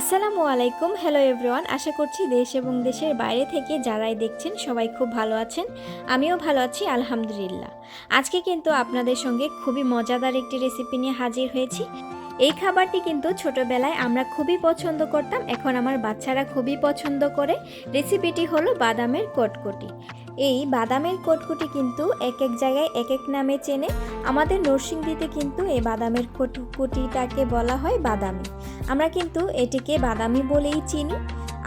আসসালামু আলাইকুম। Hello everyone আশা করছি দেশ এবং দেশের বাইরে থেকে যারাই দেখছেন সবাই খুব ভালো আছেন। আমিও ভালো আছি, আলহামদুলিল্লাহ। আজকে কিন্তু আপনাদের সঙ্গে খুবই মজাদার একটি রেসিপি নিয়ে হাজির হয়েছি। এই খাবারটি কিন্তু ছোটবেলায় আমরা খুবই পছন্দ করতাম, এখন আমার বাচ্চারা খুবই পছন্দ করে। রেসিপিটি হলো বাদামের কটকটি। এই বাদামের কটকটি কিন্তু এক এক জায়গায় এক এক নামে চেনে। আমাদের নরসিংদীতে কিন্তু এই বাদামের কটকুটিটাকে বলা হয় বাদামি। আমরা কিন্তু এটিকে বাদামি বলেই চিনি।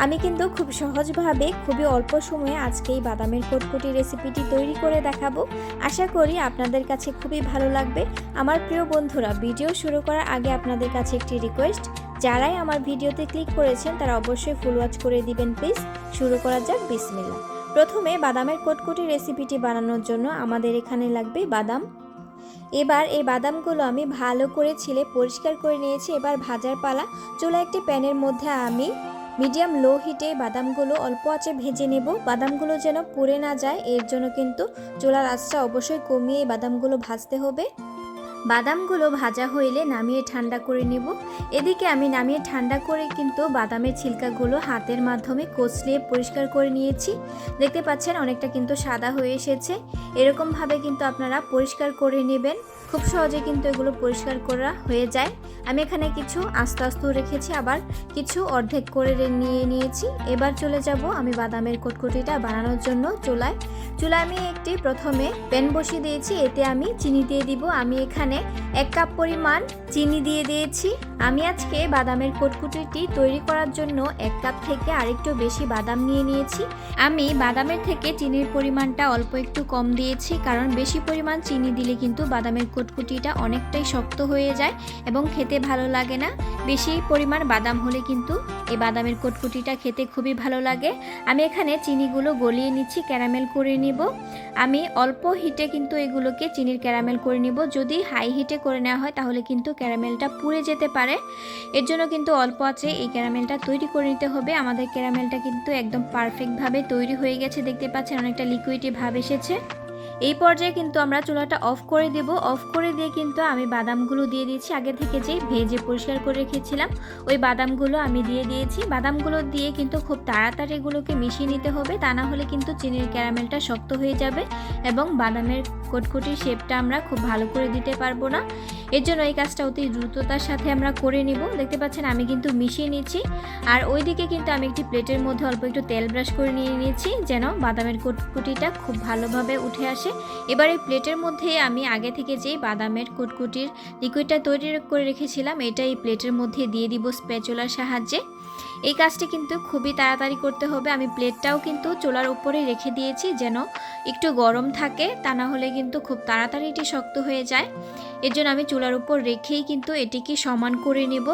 আমি কিন্তু খুব সহজভাবে খুবই অল্প সময়ে আজকে এই বাদামের কটকুটি রেসিপিটি তৈরি করে দেখাবো। আশা করি আপনাদের কাছে খুবই ভালো লাগবে। আমার প্রিয় বন্ধুরা, ভিডিও শুরু করার আগে আপনাদের কাছে একটি রিকোয়েস্ট যারাই আমার ভিডিওতে ক্লিক করেছেন, তারা অবশ্যই ফুল ওয়াচ করে দিবেন প্লিজ শুরু করা যাক বিসমিল্লা প্রথমে বাদামের কটকটি রেসিপিটি বানানোর জন্য আমাদের এখানে লাগবে বাদাম। এবার এই বাদামগুলো আমি ভালো করে ছিলে পরিষ্কার করে নিয়েছি। এবার ভাজার পালা চুলা একটি প্যানের মধ্যে আমি মিডিয়াম লো হিটে বাদামগুলো অল্প আঁচে ভেজে নেব। বাদামগুলো যেন পুড়ে না যায়, এর জন্য কিন্তু চুলার আঁচটা অবশ্যই কমিয়ে বাদামগুলো ভাজতে হবে। বাদামগুলো ভাজা হইলে নামিয়ে ঠান্ডা করে নিব। এদিকে আমি নামিয়ে ঠান্ডা করে কিন্তু বাদামের ছিলকাগুলো হাতের মাধ্যমে কচলিয়ে পরিষ্কার করে নিয়েছি। দেখতে পাচ্ছেন অনেকটা কিন্তু সাদা হয়ে এসেছে। এরকমভাবে কিন্তু আপনারা পরিষ্কার করে নেবেন। খুব সহজে কিন্তু এগুলো পরিষ্কার করা হয়ে যায়। আমি এখানে কিছু আস্তে আস্তে রেখেছি, আবার কিছু অর্ধেক করে নিয়ে নিয়েছি। এবার চলে যাব আমি বাদামের কটকটিটা বানানোর জন্য চুলায়। চুলায় আমি একটি প্রথমে প্যান বসিয়ে দিয়েছি, এতে আমি চিনি দিয়ে দিব। আমি এখানে এক কাপ পরিমাণ চিনি দিয়ে দিয়েছি। আমি আজকে বাদামের কটকুটিটি তৈরি করার জন্য এক কাপ থেকে আরেকটু বেশি বাদাম নিয়ে নিয়েছি। আমি বাদামের থেকে চিনির পরিমাণটা অল্প একটু কম দিয়েছি, কারণ বেশি পরিমাণ চিনি দিলে কিন্তু বাদামের কটকুটিটা অনেকটাই শক্ত হয়ে যায় এবং খেতে ভালো লাগে না। বেশি পরিমাণ বাদাম হলে কিন্তু এই বাদামের কটকুটিটা খেতে খুবই ভালো লাগে। আমি এখানে চিনিগুলো গলিয়ে নিচ্ছি, ক্যারামেল করে নিব। আমি অল্প হিটে কিন্তু এগুলোকে চিনির ক্যারামেল করে নিব। যদি হাই হিটে করে নেওয়া হয়, তাহলে কিন্তু ক্যারামেলটা পুড়ে যেতে পারে। এর জন্য কিন্তু অল্প আছে, এই ক্যারামেলটা তৈরি করে নিতে হবে। আমাদের ক্যারামেলটা কিন্তু একদম পারফেক্টভাবে তৈরি হয়ে গেছে, দেখতে পাচ্ছেন অনেকটা লিকুইডি ভাব এসেছে। এই পর্যায়ে কিন্তু আমরা চুলাটা অফ করে দেব। অফ করে দিয়ে কিন্তু আমি বাদামগুলো দিয়ে দিয়েছি। আগে থেকে যে ভেজে পরিষ্কার করে রেখেছিলাম, ওই বাদামগুলো আমি দিয়ে দিয়েছি। বাদামগুলো দিয়ে কিন্তু খুব তাড়াতাড়ি এগুলোকে মিশিয়ে নিতে হবে, তা না হলে কিন্তু চিনির ক্যারামেলটা শক্ত হয়ে যাবে এবং বাদামের কটকটির শেপটা আমরা খুব ভালো করে দিতে পারব না। এর জন্য এই কাজটা অতি দ্রুততার সাথে আমরা করে নিব। দেখতে পাচ্ছেন আমি কিন্তু মিশিয়ে নিচ্ছি আর ওইদিকে কিন্তু আমি একটি প্লেটের মধ্যে অল্প একটু তেল ব্রাশ করে নিয়ে নিয়েছি, যেন বাদামের কুটকুটিটা খুব ভালোভাবে উঠে আসে। এবার এই প্লেটের মধ্যে আমি আগে থেকে যে বাদামের কুটকুটির লিকুইডটা তৈরি করে রেখেছিলাম, এটা এই প্লেটের মধ্যে দিয়ে দিব স্প্যাচুলার সাহায্যে। এই কাজটি কিন্তু খুবই তাড়াতাড়ি করতে হবে। আমি প্লেটটাও কিন্তু চুলার উপরে রেখে দিয়েছি যেন একটু গরম থাকে, তা না হলে কিন্তু খুব তাড়াতাড়ি এটি শক্ত হয়ে যায়। এর জন্য আমি চুলার উপর রেখেই কিন্তু এটিকে সমান করে নেব।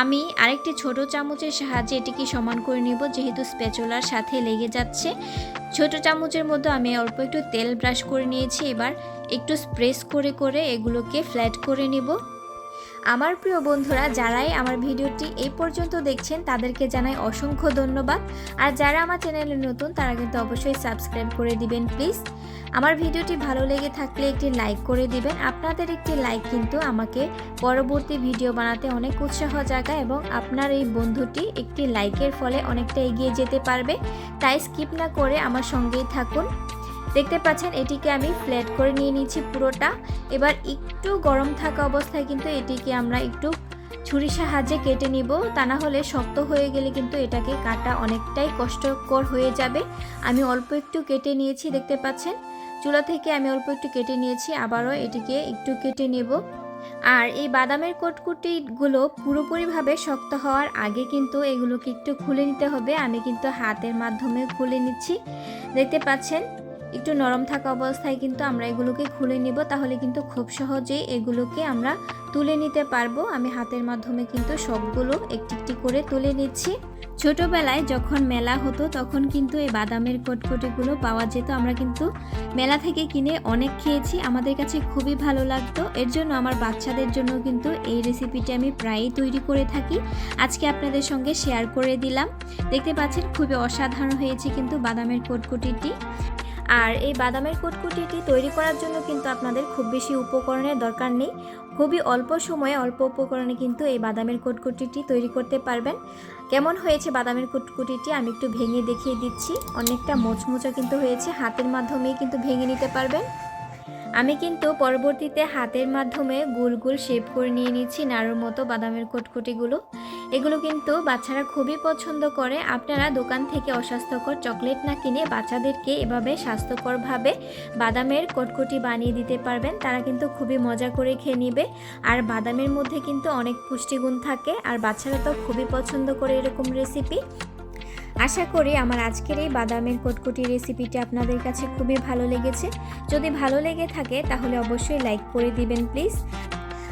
আমি আরেকটি ছোট চামচের সাহায্যে এটিকে সমান করে নেব, যেহেতু স্প্যাচুলার সাথে লেগে যাচ্ছে। ছোট চামচের মধ্যে আমি অল্প একটু তেল ব্রাশ করে নিয়েছি। এবার একটু স্প্রেস করে করে এগুলোকে ফ্ল্যাট করে নেব। আমার প্রিয় বন্ধুরা, যারাই আমার ভিডিওটি এই পর্যন্ত দেখছেন, তাদেরকে জানাই অসংখ্য ধন্যবাদ। আর যারা আমার চ্যানেলে নতুন, তারা কিন্তু অবশ্যই সাবস্ক্রাইব করে দিবেন, প্লিজ। আমার ভিডিওটি ভালো লেগে থাকলে একটি লাইক করে দিবেন। আপনাদের একটি লাইক কিন্তু আমাকে পরবর্তী ভিডিও বানাতে অনেক উৎসাহ জাগায় এবং আপনার এই বন্ধুটি একটি লাইকের ফলে অনেকটা এগিয়ে যেতে পারবে। তাই স্কিপ না করে আমার সঙ্গেই থাকুন। দেখতে পাচ্ছেন, এটিকে আমি ফ্ল্যাট করে নিয়ে নিচ্ছি পুরোটা। এবার একটু গরম থাকা অবস্থায় কিন্তু এটিকে আমরা একটু ছুরির সাহায্যে কেটে নিব। তা না হলে শক্ত হয়ে গেলে কিন্তু এটাকে কাটা অনেকটাই কষ্টকর হয়ে যাবে। আমি অল্প একটু কেটে নিয়েছি, দেখতে পাচ্ছেন। চুলা থেকে আমি অল্প একটু কেটে নিয়েছি, আবারও এটিকে একটু কেটে নেব। আর এই বাদামের কটকুটিগুলো পুরোপুরিভাবে শক্ত হওয়ার আগে কিন্তু এগুলোকে একটু খুলে নিতে হবে। আমি কিন্তু হাতের মাধ্যমে খুলে নিচ্ছি। দেখতে পাচ্ছেন একটু নরম থাকা অবস্থায় কিন্তু আমরা এগুলোকে খুলে নিব, তাহলে কিন্তু খুব সহজেই এগুলোকে আমরা তুলে নিতে পারব। আমি হাতের মাধ্যমে কিন্তু সবগুলো একটি একটি করে তুলে নিচ্ছি। ছোটবেলায় যখন মেলা হতো, তখন কিন্তু এই বাদামের কটকটিগুলো পাওয়া যেত। আমরা কিন্তু মেলা থেকে কিনে অনেক খেয়েছি। আমাদের কাছে খুবই ভালো লাগতো। এর জন্য আমার বাচ্চাদের জন্য কিন্তু এই রেসিপিটি আমি প্রায়ই তৈরি করে থাকি। আজকে আপনাদের সঙ্গে শেয়ার করে দিলাম। দেখতে পাচ্ছেন, খুবই অসাধারণ হয়েছে কিন্তু বাদামের কটকটিটি। আর এই বাদামের কুটকুটিটি তৈরি করার জন্য কিন্তু আপনাদের খুব বেশি উপকরণের দরকার নেই। খুবই অল্প সময়ে অল্প উপকরণে কিন্তু এই বাদামের কুটকুটিটি তৈরি করতে পারবেন। কেমন হয়েছে বাদামের কুটকুটিটি আমি একটু ভেঙে দেখিয়ে দিচ্ছি। অনেকটা মোচমোচা কিন্তু হয়েছে, হাতের মাধ্যমেই কিন্তু ভেঙে নিতে পারবেন। আমি কিন্তু পরবর্তীতে হাতের মাধ্যমে গোল গোল শেপ করে নিয়ে নিচ্ছি নাড়ুর মতো বাদামের কুটকুটিগুলো। এগুলো কিন্তু বাচ্চারা খুবই পছন্দ করে। আপনারা দোকান থেকে অস্বাস্থ্যকর চকলেট না কিনে বাচ্চাদেরকে এভাবে স্বাস্থ্যকরভাবে বাদামের কটকটি বানিয়ে দিতে পারবেন। তারা কিন্তু খুবই মজা করে খেয়ে নেবে। আর বাদামের মধ্যে কিন্তু অনেক পুষ্টিগুণ থাকে। আর বাচ্চারা তো খুবই পছন্দ করে এরকম রেসিপি আশা করি আমার আজকের এই বাদামের কটকটি রেসিপিটি আপনাদের কাছে খুবই ভালো লেগেছে। যদি ভালো লেগে থাকে, তাহলে অবশ্যই লাইক করে দিবেন, প্লিজ।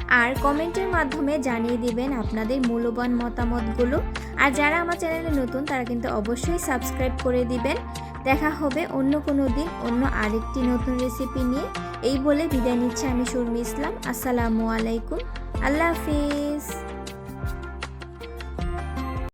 আর কমেন্টের মাধ্যমে জানিয়ে দিবেন আপনাদের মূল্যবান মতামতগুলো। আর যারা আমার চ্যানেলে নতুন, তারা কিন্তু অবশ্যই সাবস্ক্রাইব করে দিবেন। দেখা হবে অন্য কোনো দিন, অন্য আরেকটি নতুন রেসিপি নিয়ে। এই বলে বিদায় নিচ্ছে আমি শর্মি ইসলাম আসসালামু আলাইকুম। আল্লাহ হাফিজ।